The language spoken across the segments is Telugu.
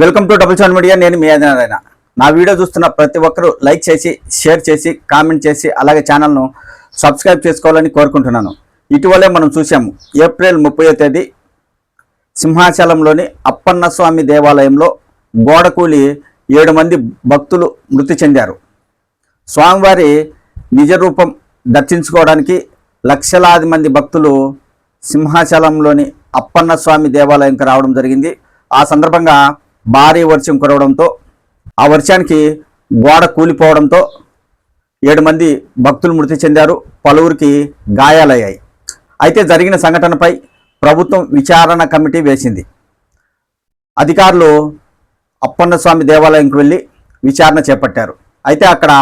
Welcome to double seven media నేను మీ ఆదినారాయణ. నా వీడియో చూస్తున్న ప్రతి ఒక్కరూ లైక్ చేసి షేర్ చేసి కామెంట్ చేసి అలాగే ఛానల్ను సబ్స్క్రైబ్ చేసుకోవాలని కోరుకుంటున్నాను. ఇటీవలే మనం చూసాము ఏప్రిల్ ముప్పై తేదీ సింహాచలంలోని అప్పన్న స్వామి దేవాలయంలో గోడకూలి ఏడు మంది భక్తులు మృతి చెందారు. స్వామివారి నిజ రూపం దర్శించుకోవడానికి లక్షలాది మంది భక్తులు సింహాచలంలోని అప్పన్న స్వామి దేవాలయంకి రావడం జరిగింది. ఆ సందర్భంగా భారీ వర్షం కురవడంతో ఆ వర్షానికి గోడ కూలిపోవడంతో ఏడు మంది భక్తులు మృతి చెందారు పలువురికి గాయాలయ్యాయి. అయితే జరిగిన సంఘటనపై ప్రభుత్వం విచారణ కమిటీ వేసింది. అధికారులు అప్పన్నస్వామి దేవాలయంకు దేవాలయంకి వెళ్ళి విచారణ చేపట్టారు. అయితే అక్కడ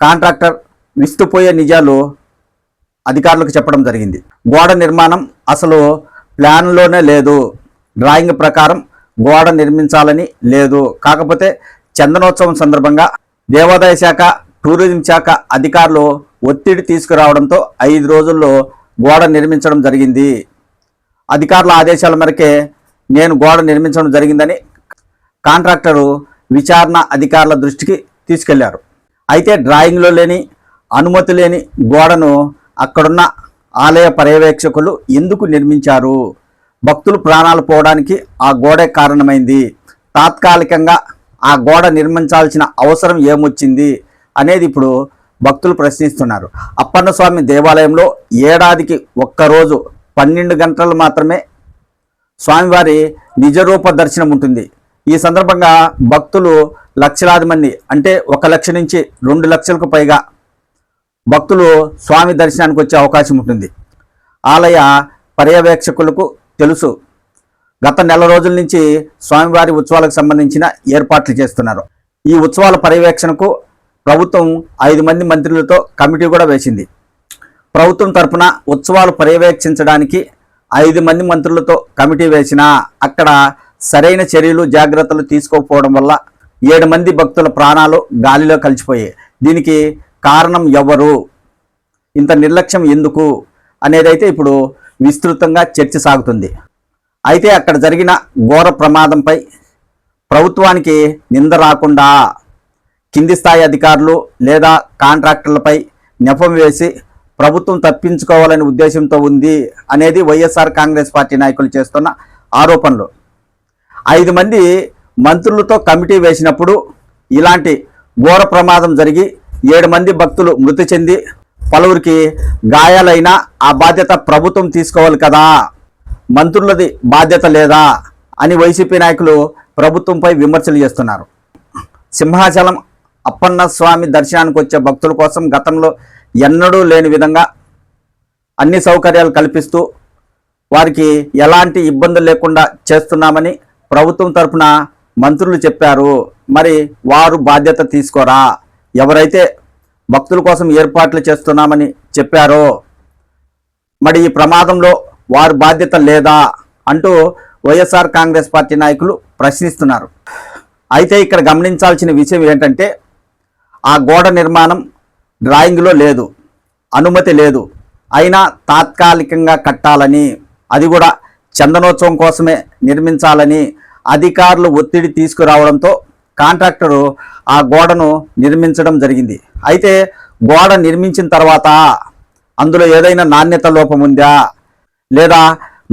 కాంట్రాక్టర్ విస్తుపోయే నిజాలు అధికారులకు చెప్పడం జరిగింది. గోడ నిర్మాణం అసలు ప్లాన్లోనే లేదు. డ్రాయింగ్ ప్రకారం గోడ నిర్మించాలని లేదు. కాకపోతే చందనోత్సవం సందర్భంగా దేవాదాయ శాఖ టూరిజం శాఖ అధికారులు ఒత్తిడి తీసుకురావడంతో ఐదు రోజుల్లో గోడ నిర్మించడం జరిగింది. అధికారుల ఆదేశాల మేరకే నేను గోడ నిర్మించడం జరిగిందని కాంట్రాక్టరు విచారణ అధికారుల దృష్టికి తీసుకెళ్ళారు. అయితే డ్రాయింగ్లో లేని అనుమతి లేని గోడను అక్కడున్న ఆలయ పర్యవేక్షకులు ఎందుకు నిర్మించారు? భక్తులు ప్రాణాలు పోవడానికి ఆ గోడే కారణమైంది. తాత్కాలికంగా ఆ గోడ నిర్మించాల్సిన అవసరం ఏమొచ్చింది అనేది ఇప్పుడు భక్తులు ప్రశ్నిస్తున్నారు. అప్పన్న స్వామి దేవాలయంలో ఏడాదికి ఒక్కరోజు పన్నెండు గంటలు మాత్రమే స్వామివారి నిజరూప దర్శనం ఉంటుంది. ఈ సందర్భంగా భక్తులు లక్షలాది మంది అంటే ఒక లక్ష నుంచి రెండు లక్షలకు పైగా భక్తులు స్వామి దర్శనానికి వచ్చే అవకాశం ఉంటుంది. ఆలయ పర్యవేక్షకులకు తెలుసు. గత నెల రోజుల నుంచి స్వామివారి ఉత్సవాలకు సంబంధించిన ఏర్పాట్లు చేస్తున్నారు. ఈ ఉత్సవాల పర్యవేక్షణకు ప్రభుత్వం ఐదు మంది మంత్రులతో కమిటీ కూడా వేసింది. ప్రభుత్వం తరఫున ఉత్సవాలు పర్యవేక్షించడానికి ఐదు మంది మంత్రులతో కమిటీ వేసినా అక్కడ సరైన చర్యలు జాగ్రత్తలు తీసుకోకపోవడం వల్ల ఏడు మంది భక్తుల ప్రాణాలు గాలిలో కలిసిపోయాయి. దీనికి కారణం ఎవరు? ఇంత నిర్లక్ష్యం ఎందుకు? అనేదైతే ఇప్పుడు విస్తృతంగా చర్చ సాగుతుంది. అయితే అక్కడ జరిగిన ఘోర ప్రమాదంపై ప్రభుత్వానికి నింద రాకుండా కింది స్థాయి అధికారులు లేదా కాంట్రాక్టర్లపై నెపం వేసి ప్రభుత్వం తప్పించుకోవాలనే ఉద్దేశంతో ఉంది అనేది వైఎస్ఆర్ కాంగ్రెస్ పార్టీ నాయకులు చేస్తున్న ఆరోపణలు. ఐదు మంది మంత్రులతో కమిటీ వేసినప్పుడు ఇలాంటి ఘోర ప్రమాదం జరిగి ఏడు మంది భక్తులు మృతి చెంది పలువురికి గాయాలైనా ఆ బాధ్యత ప్రభుత్వం తీసుకోవాలి కదా. మంత్రులది బాధ్యత లేదా అని వైసీపీ నాయకులు ప్రభుత్వంపై విమర్శలు చేస్తున్నారు. సింహాచలం అప్పన్న స్వామి దర్శనానికి వచ్చే భక్తుల కోసం గతంలో ఎన్నడూ లేని విధంగా అన్ని సౌకర్యాలు కల్పిస్తూ వారికి ఎలాంటి ఇబ్బందులు లేకుండా చేస్తున్నామని ప్రభుత్వం తరపున మంత్రులు చెప్పారు. మరి వారు బాధ్యత తీసుకోరా? ఎవరైతే భక్తుల కోసం ఏర్పాట్లు చేస్తున్నామని చెప్పారో. మరి ఈ ప్రమాదంలో వారి బాధ్యత లేదా అంటూ వైఎస్ఆర్ కాంగ్రెస్ పార్టీ నాయకులు ప్రశ్నిస్తున్నారు. అయితే ఇక్కడ గమనించాల్సిన విషయం ఏంటంటే ఆ గోడ నిర్మాణం డ్రాయింగ్లో లేదు అనుమతి లేదు. అయినా తాత్కాలికంగా కట్టాలని అది కూడా చందనోత్సవం కోసమే నిర్మించాలని అధికారులు ఒత్తిడి తీసుకురావడంతో కాంట్రాక్టరు ఆ గోడను నిర్మించడం జరిగింది. అయితే గోడ నిర్మించిన తర్వాత అందులో ఏదైనా నాణ్యత లోపం ఉందా? లేదా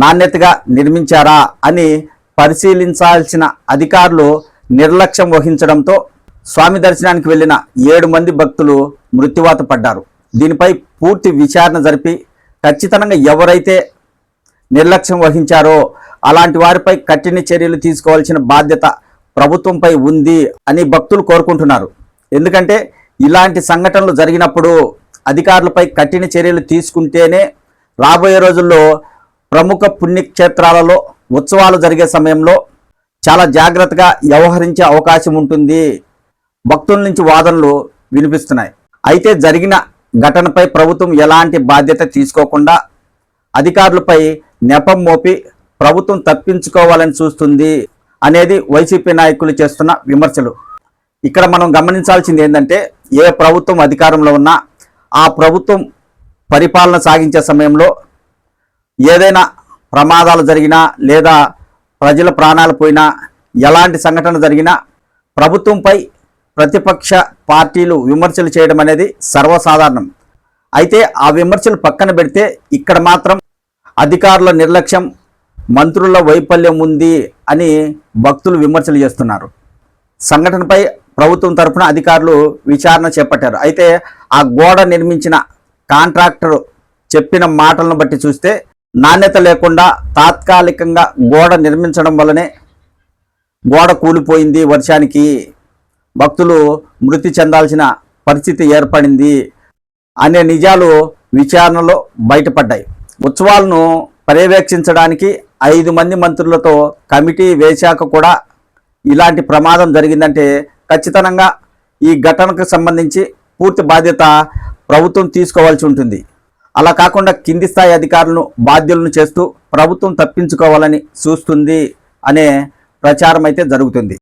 నాణ్యతగా నిర్మించారా? అని పరిశీలించాల్సిన అధికారులు నిర్లక్ష్యం వహించడంతో స్వామి దర్శనానికి వెళ్ళిన ఏడు మంది భక్తులు మృత్యువాత పడ్డారు. దీనిపై పూర్తి విచారణ జరిపి ఖచ్చితంగా ఎవరైతే నిర్లక్ష్యం వహించారో అలాంటి వారిపై కఠిన చర్యలు తీసుకోవాల్సిన బాధ్యత ప్రభుత్వంపై ఉంది అని భక్తులు కోరుకుంటున్నారు. ఎందుకంటే ఇలాంటి సంఘటనలు జరిగినప్పుడు అధికారులపై కఠిన చర్యలు తీసుకుంటేనే రాబోయే రోజుల్లో ప్రముఖ పుణ్యక్షేత్రాలలో ఉత్సవాలు జరిగే సమయంలో చాలా జాగ్రత్తగా వ్యవహరించే అవకాశం ఉంటుంది. భక్తుల నుంచి వాదనలు వినిపిస్తున్నాయి. అయితే జరిగిన ఘటనపై ప్రభుత్వం ఎలాంటి బాధ్యత తీసుకోకుండా అధికారులపై నెపం మోపి ప్రభుత్వం తప్పించుకోవాలని చూస్తుంది. అనేది వైసీపీ నాయకులు చేస్తున్న విమర్శలు. ఇక్కడ మనం గమనించాల్సింది ఏంటంటే ఏ ప్రభుత్వం అధికారంలో ఉన్నా ఆ ప్రభుత్వం పరిపాలన సాగించే సమయంలో ఏదైనా ప్రమాదాలు జరిగినా లేదా ప్రజల ప్రాణాలు పోయినా ఎలాంటి సంఘటన జరిగినా ప్రభుత్వంపై ప్రతిపక్ష పార్టీలు విమర్శలు చేయడం అనేది సర్వసాధారణం. అయితే ఆ విమర్శలు పక్కన పెడితే ఇక్కడ మాత్రం అధికారుల నిర్లక్ష్యం మంత్రుల వైఫల్యం ఉంది అని భక్తులు విమర్శలు చేస్తున్నారు. సంఘటనపై ప్రభుత్వం తరఫున అధికారులు విచారణ చేపట్టారు. అయితే ఆ గోడ నిర్మించిన కాంట్రాక్టర్ చెప్పిన మాటలను బట్టి చూస్తే నాణ్యత లేకుండా తాత్కాలికంగా గోడ నిర్మించడం వల్లనే గోడ కూలిపోయింది వర్షానికి భక్తులు మృతి చెందాల్సిన పరిస్థితి ఏర్పడింది అనే నిజాలు విచారణలో బయటపడ్డాయి. ఉత్సవాలను పర్యవేక్షించడానికి ఐదు మంది మంత్రులతో కమిటీ వేశాక కూడా ఇలాంటి ప్రమాదం జరిగిందంటే ఖచ్చితంగా ఈ ఘటనకు సంబంధించి పూర్తి బాధ్యత ప్రభుత్వం తీసుకోవాల్సి ఉంటుంది. అలా కాకుండా కింది స్థాయి అధికారులను బాధ్యులను చేస్తూ ప్రభుత్వం తప్పించుకోవాలని చూస్తుంది అనే ప్రచారం అయితే జరుగుతుంది.